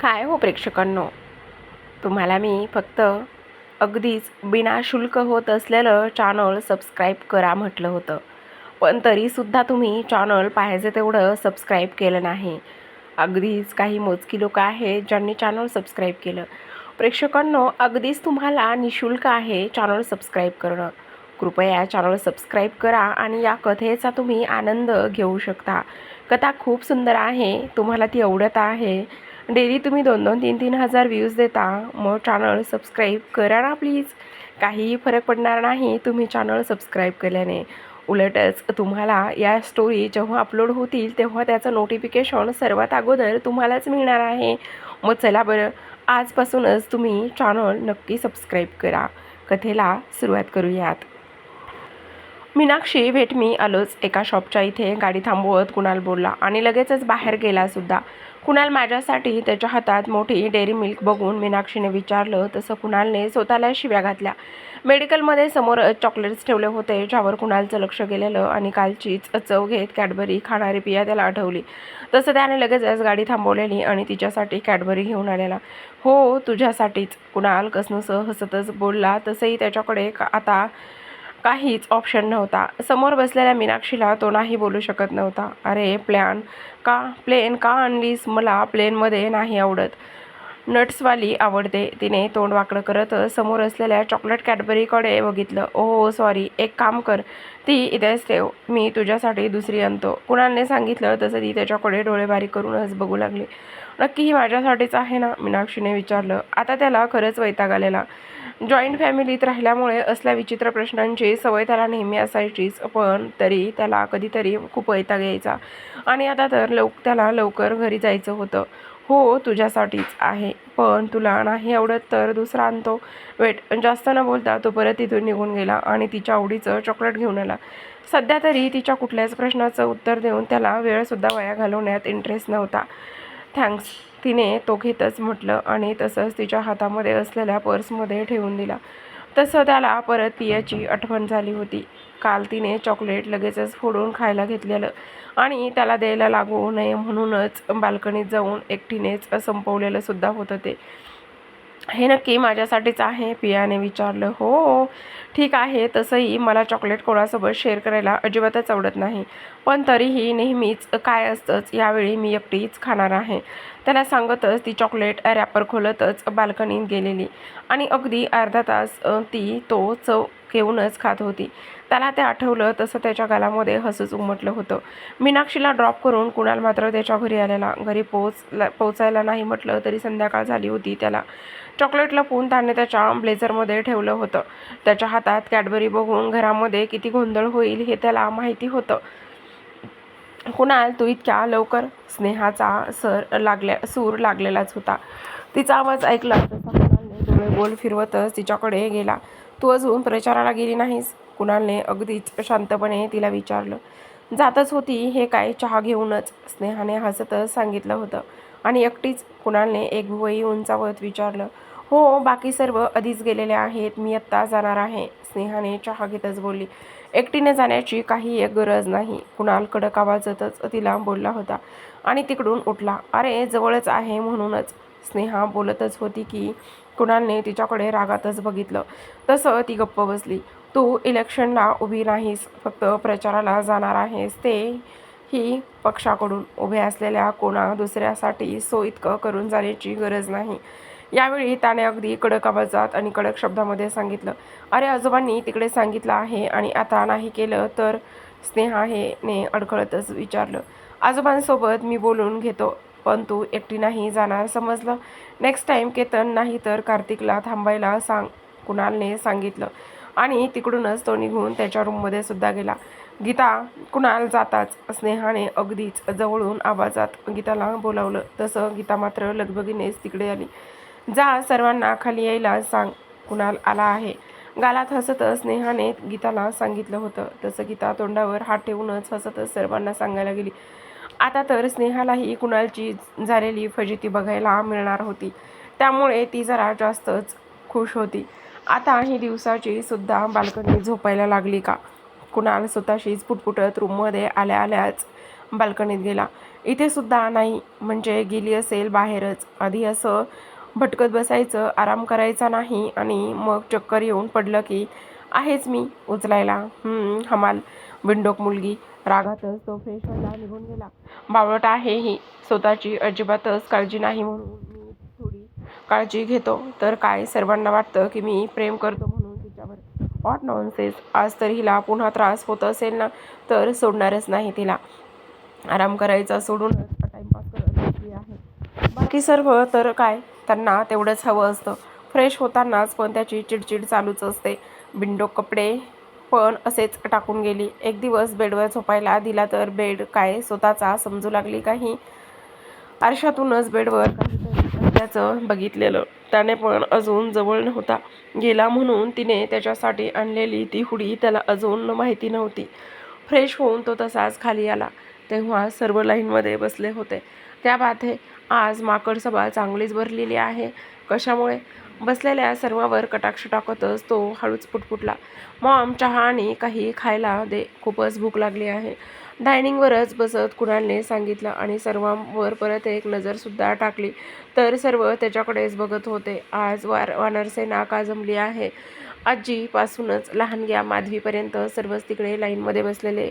काय हो प्रेक्षकांनो? तुम्हाला मी फक्त अगदीच बिनाशुल्क होत असलेलं चॅनल सबस्क्राईब करा म्हटलं होतं. पण तरीसुद्धा तुम्ही चॅनल पाहिजे तेवढं सबस्क्राईब केलं नाही. अगदीच काही मोजकी लोकं आहेत ज्यांनी चॅनल सबस्क्राईब केलं. प्रेक्षकांनो अगदीच तुम्हाला निशुल्क आहे चॅनल सबस्क्राईब करणं. कृपया चॅनल सबस्क्राईब करा आणि या कथेचा तुम्ही आनंद घेऊ शकता. कथा खूप सुंदर आहे. तुम्हाला ती आवडत आहे. डेली तुम्ही दोन दोन तीन तीन हजार व्ह्यूज देता मग चॅनल सबस्क्राईब करा ना प्लीज काहीही फरक पडणार नाही तुम्ही चॅनल सबस्क्राईब केल्याने. उलटच तुम्हाला या स्टोरी जेव्हा अपलोड होतील तेव्हा त्याचं नोटिफिकेशन सर्वात अगोदर तुम्हालाच मिळणार आहे. मग चला बरं आजपासूनच तुम्ही चॅनल नक्की सबस्क्राईब करा. कथेला सुरुवात करूयात. मीनाक्षी भेट मी आलोच एका शॉपच्या इथे. गाडी थांबवत कुणाल बोलला आणि लगेचच बाहेर गेला सुद्धा. कुणाल माझ्यासाठी त्याच्या हातात मोठी डेअरी मिल्क बघून मीनाक्षीने विचारलं तसं कुणालने स्वतःला शिव्या घातल्या. मेडिकलमध्ये समोर चॉकलेट्स ठेवले होते ज्यावर कुणालचं लक्ष गेलेलं आणि कालचीच चव घेत कॅडबरी खाणारी पिया त्याला आठवली. तसं त्याने लगेचच गाडी थांबवलेली आणि तिच्यासाठी कॅडबरी घेऊन आलेला. हो तुझ्यासाठीच. कुणाल कसनसं हसतच बोलला तसंही त्याच्याकडे आता काहीच ऑप्शन नव्हता. समोर बसलेल्या मीनाक्षीला तो नाही बोलू शकत नव्हता. अरे प्लॅन का? प्लेन का आणलीस? मला प्लेनमध्ये नाही आवडत. नट्सवाली आवडते. तिने तोंड वाकडं करत समोर असलेल्या चॉकलेट कॅडबरीकडे बघितलं. ओ सॉरी एक काम कर. ती इथेच ठेव. मी तुझ्यासाठी दुसरी आणतो. कुणालने सांगितलं तसं ती त्याच्याकडे डोळे बारीक करूनच बघू लागली. नक्की ही माझ्यासाठीच आहे ना? मीनाक्षीने विचारलं. आता त्याला खरंच वैताग आलेला. जॉईंट फॅमिलीत राहिल्यामुळे असल्या विचित्र प्रश्नांची सवय त्याला नेहमी असायचीच पण तरी त्याला कधीतरी खूप वैताग यायचा. आणि आता तर लव त्याला लवकर घरी जायचं होतं. हो तुझ्यासाठीच आहे. पण तुला नाही आवडत तर दुसरा आणतो. वेट जास्त न बोलता तो परत तिथून निघून गेला आणि तिच्या आवडीचं चॉकलेट घेऊन आला. सध्या तरी तिच्या कुठल्याच प्रश्नाचं उत्तर देऊन त्याला वेळसुद्धा वाया घालवण्यात इंटरेस्ट नव्हता. थँक्स तिने तो घेतच म्हटलं आणि तसंच तिच्या हातामध्ये असलेल्या पर्समध्ये ठेवून दिला. तसं त्याला परत पियाची आठवण झाली होती. काल तिने चॉकलेट लगेचच फोडून खायला घेतलेलं. आणि त्याला द्यायला लागू नये म्हणूनच बाल्कनीत जाऊन एकटीनेच संपवलेलं सुद्धा होतं ते. हे नक्की माझ्यासाठीच आहे पियाने विचारलं. हो ठीक आहे तसंही मला चॉकलेट कोणासोबत शेअर करायला अजिबातच आवडत नाही. पण तरीही नेहमीच काय असतंच यावेळी मी एकटीच खाणार आहे. त्याला सांगतच ती चॉकलेट रॅपर खोलतच बाल्कनीत गेलेली. आणि अगदी अर्धा तास ती तो चव घेऊनच खात होती. त्याला ते आठवलं तसं त्याच्या गालामध्ये हसूच उमटलं होतं. मीनाक्षीला ड्रॉप करून कुणाल मात्र त्याच्या घरी आलेला. घरी पोहोचला पोहोचायला नाही म्हटलं तरी संध्याकाळ झाली होती. त्याला चॉकलेट लपवून त्याने त्याच्या ब्लेझरमध्ये ठेवलं होतं. त्याच्या हातात कॅडबरी बघून घरामध्ये किती गोंधळ होईल हे त्याला माहिती होतं. कुणाल तू इतक्या लवकर स्नेहाचा सर लागल्या सूर लागलेलाच होता. तिचा आवाज ऐकला तसा कुणालने डोळे गोल फिरवतच तिच्याकडे गेला. तू अजून प्रचाराला गेली नाहीस? कुणालने अगदीच शांतपणे तिला विचारलं. जातच होती हे काय चहा घेऊनच? स्नेहाने हसतच सांगितलं होतं. आणि एकटीच कुणालने एक भुवई उंचावत विचारलं हो बाकी सर्व आधीच गेलेले आहेत. मी आत्ता जाणार आहे. स्नेहाने चहा घेतच बोलली. एकटीने जाण्याची काही एक गरज नाही. कुणाल कडक आवाजातच तिला बोलला होता आणि तिकडून उठला. अरे जवळच आहे म्हणूनच. स्नेहा बोलतच होती की कुणालने तिच्याकडे रागातच बघितलं. तसं ती गप्प बसली. तू इलेक्शनला उभी नाहीस फक्त प्रचाराला जाणार आहेस. ते ही पक्षाकडून उभे असलेल्या कोणा दुसऱ्यासाठी सो इतकं करून जाण्याची गरज नाही. यावेळी त्याने अगदी कडक आवाजात आणि कडक शब्दामध्ये सांगितलं अरे आजोबांनी तिकडे सांगितलं आहे आणि आता नाही केलं तर स्नेहा हेने अडखळतच विचारलं. आजोबांसोबत मी बोलून घेतो पण तू एकटी नाही जाणार समजलं? नेक्स्ट टाईम केतन नाही तर कार्तिकला थांबायला सांग कुणालने सांगितलं. आणि तिकडूनच तो निघून त्याच्या रूममध्ये सुद्धा गेला. गीता कुणाल जाताच? स्नेहाने अगदीच जवळून आवाजात गीताला बोलावलं. तसं गीता मात्र लगबगीनेच तिकडे आली. जा सर्वांना खाली यायला सांग. कुणाल आला आहे. गालात हसतच स्नेहाने गीताला सांगितलं होतं. तसं गीता तोंडावर हात ठेवूनच हसतच सर्वांना सांगायला गेली. आता तर स्नेहालाही कुणालची झालेली फजिती बघायला मिळणार होती. त्यामुळे ती जरा जास्तच खुश होती. आता ही दिवसाची सुद्धा बाल्कनी झोपायला लागली का? कुणाल स्वतःशीच पुटपुटत रूममध्ये आल्या आल्याच बाल्कनीत गेला. इथे सुद्धा नाही म्हणजे गेली असेल बाहेरच. आधी असं भटकत बसायचं आराम करायचा नाही आणि मग चक्कर येऊन पडलं की आहेच मी उचलायला. हमाल विंडोक मुलगी. रागातच तो फ्रेश व्हायला निघून गेला. बावळट आहे ही. स्वतःची अजिबातच काळजी नाही म्हणून. काळजी घेतो. तर काय सर्वांना वाटतं की मी प्रेम करतो म्हणून तिच्यावर? वॉट नॉनसेस आज तर हिला पुन्हा त्रास होत असेल ना तर सोडणारच नाही तिला. आराम करायचा सोडूनच टाइमपास करत आहे. बाकी सर्व तर काय? त्यांना तेवढंच हवं असतं. फ्रेश होतानाच पण त्याची चिडचिड चालूच असते. बिंडो कपडे पण असेच टाकून गेली. एक दिवस बेडवर झोपायला दिला तर बेड काय? स्वतःचा समजू लागली काही आरशातूनच बेडवर काही त्याचं बघितलेलं. त्याने पण अजून जवळ नव्हता. गेला म्हणून तिने त्याच्यासाठी आणलेली ती हुडी त्याला अजून माहिती नव्हती. फ्रेश होऊन तो तसाच खाली आला. तेव्हा सर्व लाईनमध्ये बसले होते. त्या बाथे आज माकड सभा चांगलीच भरलेली आहे. कशामुळे? बसलेल्या सर्वांवर कटाक्ष टाकतच तो हळूच पुटपुटला. मॉम चहा आणि काही खायला दे. खूपच भूक लागली आहे. डायनिंगवरच बसत कुणालने सांगितलं आणि सर्वांवर परत एक नजरसुद्धा टाकली. तर सर्व त्याच्याकडेच बघत होते. आज वार वानरसेना काजमली आहे? आजीपासूनच लहानग्या माधवीपर्यंत सर्वच तिकडे लाईनमध्ये बसलेले.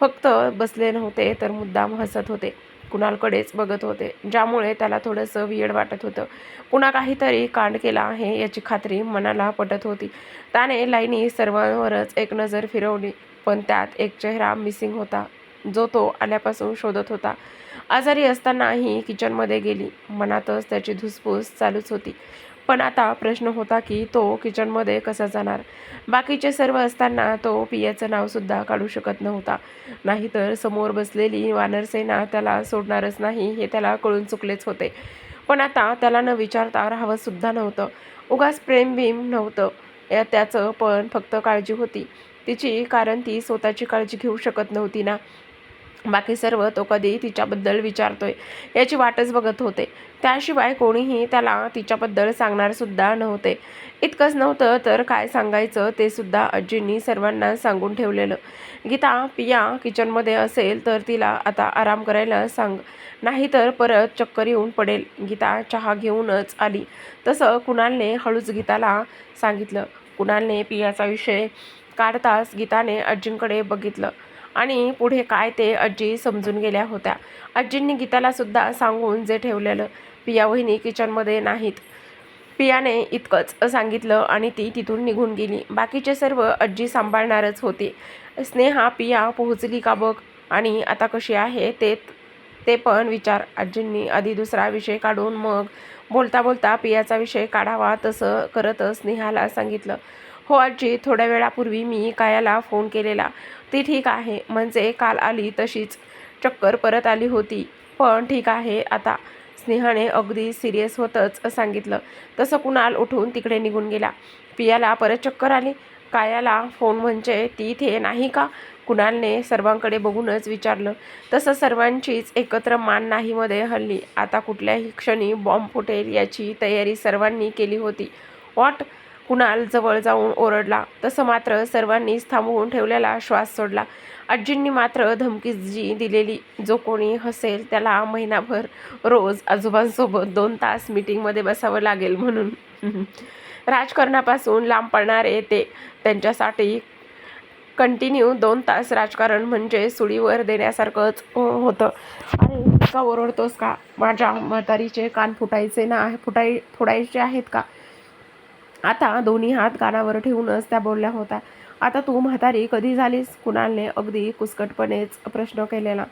फक्त बसले नव्हते तर मुद्दाम हसत होते. कुणालकडेच बघत होते. ज्यामुळे त्याला थोडंसं वियड वाटत होतं. पुन्हा काहीतरी कांड केला आहे याची खात्री मनाला पटत होती. त्याने लाईनी सर्वांवरच एक नजर फिरवली पण त्यात एक चेहरा मिसिंग होता. जो तो आल्यापासून शोधत होता. आजारी असतानाही किचनमध्ये गेली. मनातच त्याची धुसफूस चालूच होती. पण आता प्रश्न होता की तो किचनमध्ये कसा जाणार? बाकीचे सर्व असताना तो पियाचं नावसुद्धा काढू शकत नव्हता. नाहीतर समोर बसलेली वानरसेना त्याला सोडणारच नाही हे त्याला कळून चुकलेच होते. पण आता त्याला न विचारता राहावंसुद्धा नव्हतं. उगाच प्रेम भीम नव्हतं. या त्याचं पण फक्त काळजी होती. तिची कारण ती स्वतःची काळजी घेऊ शकत नव्हती ना. बाकी सर्व तो कधी तिच्याबद्दल विचारतोय. याची वाटच बघत होते. त्याशिवाय कोणीही त्याला तिच्याबद्दल सांगणारसुद्धा नव्हते. इतकंच नव्हतं तर काय सांगायचं ते सुद्धा आजींनी सर्वांना सांगून ठेवलेलं. गीता पिया किचनमध्ये असेल तर तिला आता आराम करायला सांग. नाहीतर परत चक्कर येऊन पडेल. गीता चहा घेऊनच आली. तसं कुणालने हळूच गीताला सांगितलं. कुणालने पियाचा विषय काढताच गीताने आजींकडे बघितलं. आणि पुढे काय ते आजी समजून गेल्या होत्या. आजींनी गीताला सुद्धा सांगून जे ठेवलेलं पिया वहिनी किचनमध्ये नाहीत. पियाने इतकंच सांगितलं आणि ती तिथून निघून गेली. बाकीचे सर्व आजी सांभाळणारच होती. स्नेहा पिया पोहोचली का बघ? आणि आता कशी आहे ते ते पण विचार. आजींनी आधी दुसरा विषय काढून मग बोलता बोलता पियाचा विषय काढावा तसं करतच स्नेहाला सांगितलं. हो आजी. थोड्या वेळापूर्वी मी कायाला फोन केलेला. ती ठीक आहे. म्हणजे काल आली तशीच. चक्कर परत आली होती. पण ठीक आहे. आता स्नेहाने अगदी सिरियस होतच सांगितलं. तसं कुणाल उठून तिकडे निघून गेला. पियाला परत चक्कर आली. कायाला फोन म्हणजे ती इथे नाही का? कुणालने सर्वांकडे बघूनच विचारलं. तसं सर्वांचीच एकत्र मान नाहीमध्ये हल्ली. आता कुठल्याही क्षणी बॉम्ब फुटेल याची तयारी सर्वांनी केली होती. वॉट कुणाल जवळ जाऊन ओरडला. तसं मात्र सर्वांनीच थांबवून ठेवलेला श्वास सोडला. आजींनी मात्र धमकी जी दिलेली. जो कोणी हसेल त्याला महिनाभर रोज आजोबांसोबत दोन तास मीटिंगमध्ये बसावं लागेल म्हणून. राजकारणापासून लांब पडणारे ते त्यांच्यासाठी कंटिन्यू दोन तास राजकारण म्हणजे सुडीवर देण्यासारखंच होतं. अरे का ओरडतोस का? माझ्या म्हातारीचे कान फुटायचे ना फुटाय फुटायचे आहेत का? आता दोन्ही हात कानावर ठेवूनच त्या बोलल्या होत्या. आता तू म्हातारी कधी झालीस? कुणालने अगदी कुसकटपणेच प्रश्न केलेला.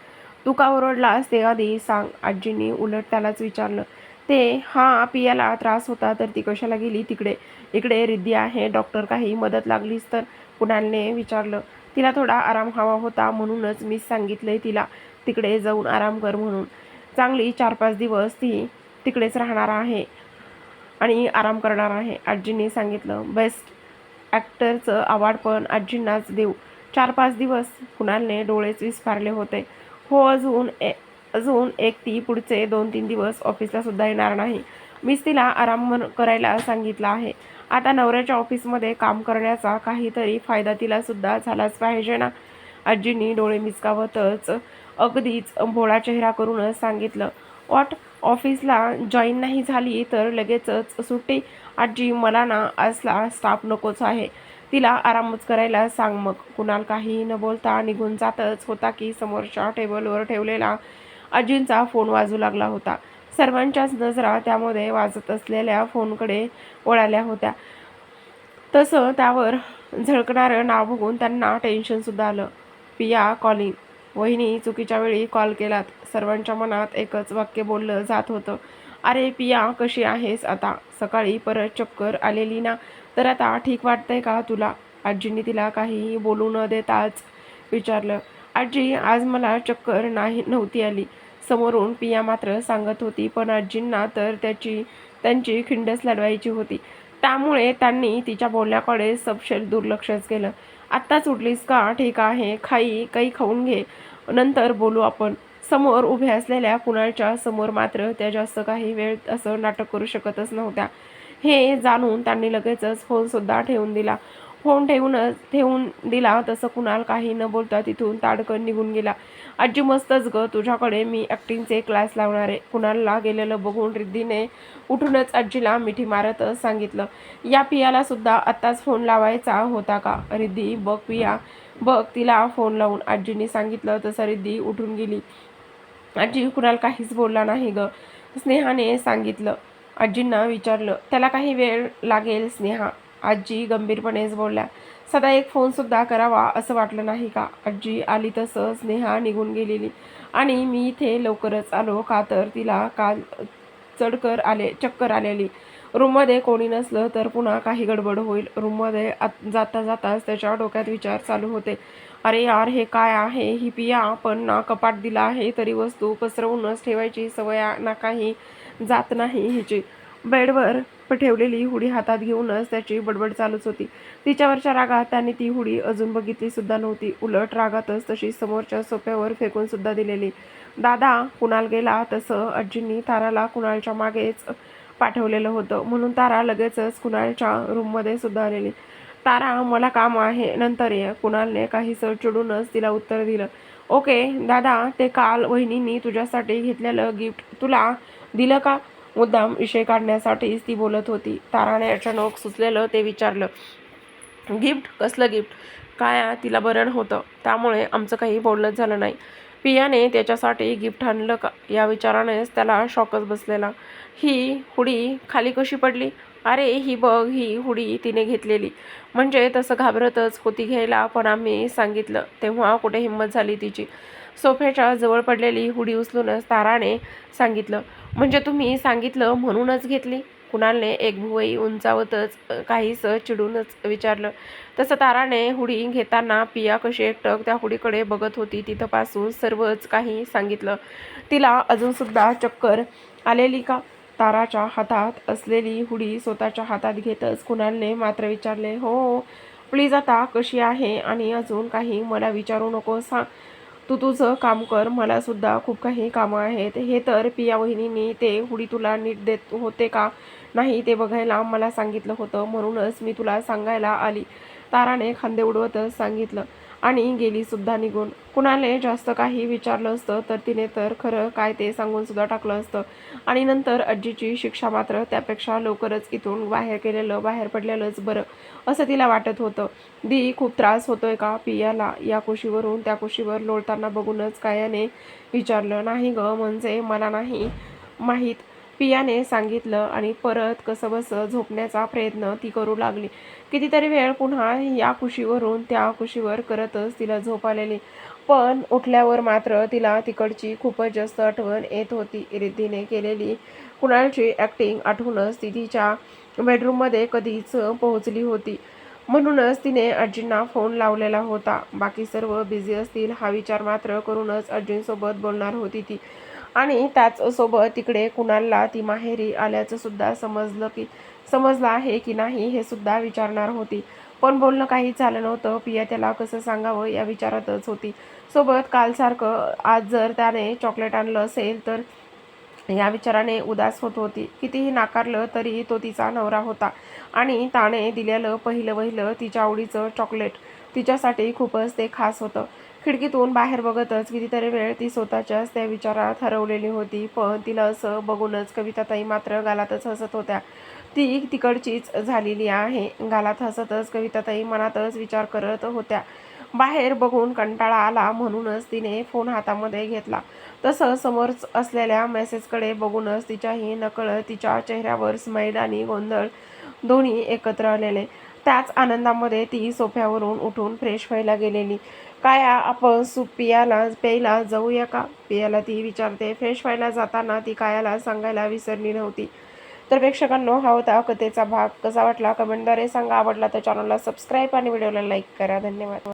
तू का ओरडलास? ते आधी सांग. आजींनी उलट त्यालाच विचारलं. ते हा पियाला त्रास होता तर ती कशाला गेली तिकडे? इकडे रिद्धी आहे डॉक्टर काही मदत लागलीस तर? कुणालने विचारलं. तिला थोडा आराम हवा होता म्हणूनच मी सांगितलंय तिला तिकडे जाऊन आराम कर म्हणून. चांगली चार पाच दिवस ती तिकडेच राहणार आहे. आणि आराम करणार आहे. आजींनी सांगितलं बेस्ट ॲक्टरचं अवॉर्ड पण आजींनाच देऊ. चार पाच दिवस कुणालने डोळेच विस्फारले होते. हो अजून ए अजून एक ती पुढचे दोन तीन दिवस ऑफिसला सुद्धा येणार नाही. मीच तिला आराम करायला सांगितलं आहे. आता नवऱ्याच्या ऑफिसमध्ये काम करण्याचा काहीतरी फायदा तिला सुद्धा झालाच पाहिजे ना? आजींनी डोळे मिचकावतच अगदीच भोळा चेहरा करूनच सांगितलं. वॉट? ऑफिसला जॉईन नाही झाली तर लगेचच सुट्टी. आजी मला ना असला स्टाफ नकोच आहे. तिला आरामच करायला सांग मग. कुणाल काही न बोलता निघून जातच होता की समोरच्या टेबलवर ठेवलेला आजींचा फोन वाजू लागला होता. सर्वांच्याच नजरा त्यामध्ये वाजत असलेल्या फोनकडे वळाल्या होत्या. तसं त्यावर झळकणारं नाव बघून त्यांना टेन्शनसुद्धा आलं. पिया कॉलिंग वहिनी चुकीच्या वेळी कॉल केलात. सर्वांच्या मनात एकच वाक्य बोललं जात होतं. अरे पिया कशी आहेस आता? सकाळी परत चक्कर आलेली ना? तर आता ठीक वाटतंय का तुला? आजींनी तिला काहीही बोलू न देताच विचारलं. आजी आज मला चक्कर नाही नव्हती आली. समोरून पिया मात्र सांगत होती पण आजींना तर त्याची त्यांची खिंडच लढवायची होती. त्यामुळे त्यांनी तिच्या बोलण्याकडे सपशेल दुर्लक्षच केलं. आत्ताच उठलीस का? ठीक आहे खाई काही खाऊन घे. नंतर बोलू आपण. समोर उभ्या असलेल्या कुणालच्या समोर मात्र त्या जास्त काही वेळ असं नाटक करू शकतच नव्हत्या. हे जाणून त्यांनी लगेचच फोनसुद्धा ठेवून दिला. फोन ठेवूनच ठेवून दिला. तसं कुणाल काही न बोलता तिथून ताडकन निघून गेला. आजी मस्तच ग तुझ्याकडे मी ॲक्टिंगचे क्लास लावणार आहे. कुणालला गेलेलं बघून रिद्धीने उठूनच आजीला मिठी मारत सांगितलं. या पियाला सुद्धा आत्ताच फोन लावायचा होता का? रिद्धी बघ पिया. बघ तिला फोन लावून आजीने सांगितलं. तसं रिद्धी उठून गेली. आजी कुणाल काहीच बोलला नाही ग. स्नेहाने सांगितलं. आजींना विचारलं त्याला काही वेळ लागेल स्नेहा? आजी गंभीरपणेच बोलल्या सदा एक फोनसुद्धा करावा असं वाटलं नाही का आजी आली तसंच नेहा निघून गेलेली. आणि मी इथे लवकरच आलो का तर तिला काल चढकर आले चक्कर आलेली. रूममध्ये कोणी नसलं तर पुन्हा काही गडबड होईल. रूममध्ये आत जाता जाताच त्याच्या डोक्यात विचार चालू होते. अरे यार हे काय आहे? ही पिया पण ना कपाट दिला आहे तरी वस्तू पसरवूनच ठेवायची सवय ना काही जात नाही हिची. बेडवर ठेवलेली हुडी हातात घेऊनच त्याची बडबड चालूच होती. तिच्यावरच्या रागात त्याने ती हुडी अजून बघितली सुद्धा नव्हती. उलट रागातच तशी समोरच्या सोप्यावर फेकून सुद्धा दिलेली. दादा कुणाल गेला तसं आजींनी ताराला कुणालच्या मागेच पाठवलेलं होतं. म्हणून तारा लगेचच कुणालच्या रूममध्ये सुद्धा आलेली तारा मला काम आहे. नंतर ये. कुणालने काहीसं चिडूनच तिला उत्तर दिलं. ओके दादा ते काल वहिनींनी तुझ्यासाठी घेतलेलं गिफ्ट तुला दिलं का? मुद्दाम विषय काढण्यासाठीच ती बोलत होती. ताराने अचानक सुचलेलं ते विचारलं गिफ्ट? कसलं गिफ्ट? काय तिला बरं होतं त्यामुळे आमचं काही बोलणंच झालं नाही. पियाने त्याच्यासाठी गिफ्ट आणलं का या विचारानेच त्याला शॉकच बसलेला. ही हुडी खाली कशी पडली? अरे ही बघ ही हुडी तिने घेतलेली. म्हणजे तसं घाबरतच होती घ्यायला पण आम्ही सांगितलं तेव्हा कुठे हिंमत झाली तिची. सोफ्याच्या जवळ पडलेली हुडी उचलूनच ताराने सांगितलं म्हणजे तुम्ही सांगितलं म्हणूनच घेतली. कुणालने एक भुवई उंचावतच काही स चिडूनच विचारलं. तसं ताराने हुडी घेताना पिया कशी एकटक त्या हुडीकडे बघत होती तिथंपासून सर्वच काही सांगितलं. तिला अजूनसुद्धा चक्कर आलेली का? ताराच्या हातात असलेली हुडी स्वतःच्या हातात घेतच कुणालने मात्र विचारले हो प्लीज आता कशी आहे? आणि अजून काही मला विचारू नको सांग तू तुझं काम कर मला सुद्धा खूप काही कामं आहेत. हे तर पिया वहिनींनी ते हुडी तुला नीट देत होते का? नाही ते बघायला मला सांगितलं होतं. म्हणूनच मी तुला सांगायला आली. ताराने खांदे उडवतच सांगितलं. आणि गेलीसुद्धा निघून. कुणाले जास्त काही विचारलं असतं तर तिने तर खरं काय ते सांगून सुद्धा टाकलं असतं. आणि नंतर आजीची शिक्षा मात्र त्यापेक्षा लवकरच इथून बाहेर केलेलं बाहेर पडलेलंच बरं असं तिला वाटत होतं. दी खूप त्रास होतोय का पियाला? या कुशीवरून त्या कुशीवर लोळताना बघूनच कायाने विचारलं नाही ग म्हणजे मला नाही माहीत. पियाने सांगितलं आणि परत कसंबसं झोपण्याचा प्रयत्न ती करू लागली. कितीतरी वेळ पुन्हा या कुशीवरून त्या कुशीवर करतच तिला झोप आलेली. पण उठल्यावर मात्र तिला तिकडची खूपच जास्त आठवण येत होती. रिद्धीने केलेली कुणालची ॲक्टिंग आठवूनच ती तिच्या बेडरूममध्ये कधीच पोहोचली होती. म्हणूनच तिने अर्जींना फोन लावलेला होता. बाकी सर्व बिझी असतील हा विचार मात्र करूनच अर्जींसोबत बोलणार होती ती. आणि त्याचसोबत तिकडे कुणालला ती माहेरी आल्याचं सुद्धा समजलं की समजलं आहे की नाही हे सुद्धा विचारणार होती. पण बोलणं काही झालं नव्हतं. पिया त्याला कसं सांगावं या विचारातच होती. सोबत कालसारखं आज जर त्याने चॉकलेट आणलं असेल तर या विचाराने उदास होत होती. कितीही नाकारलं तरी तो तिचा नवरा होता. आणि ताणे दिलेलं पहिलं वहिलं तिच्या आवडीचं चॉकलेट तिच्यासाठी खूपच ते खास होतं. खिडकीतून बाहेर बघतच कितीतरी वेळ ती स्वतःच्याच त्या विचारात हरवलेली होती. पण तिला असं बघूनच कविताताई मात्र गालातच हसत होत्या. ती तिकडचीच झालेली आहे. गालात हसतच कविताताई मनातच विचार करत होत्या. बाहेर बघून कंटाळा आला म्हणूनच तिने फोन हातामध्ये घेतला. तसं समोरच असलेल्या मेसेजकडे बघूनच तिच्याही नकळ तिच्या चेहऱ्यावर स्माईल आणि गोंधळ दोन्ही एकत्र आलेले. त्याच आनंदामध्ये ती सोफ्यावरून उठून फ्रेश व्हायला गेलेली. काया आपण सूप पियाला प्यायला जाऊया का? पियाला ती विचारते. फ्रेश व्हायला जाताना ती कायाला सांगायला विसरली नव्हती. तर प्रेक्षकांनो हा होता कथेचा भाग. कसा वाटला? कमेंटद्वारे सांगा. आवडला तर चॅनलला सबस्क्राईब आणि व्हिडिओला लाईक करा. धन्यवाद.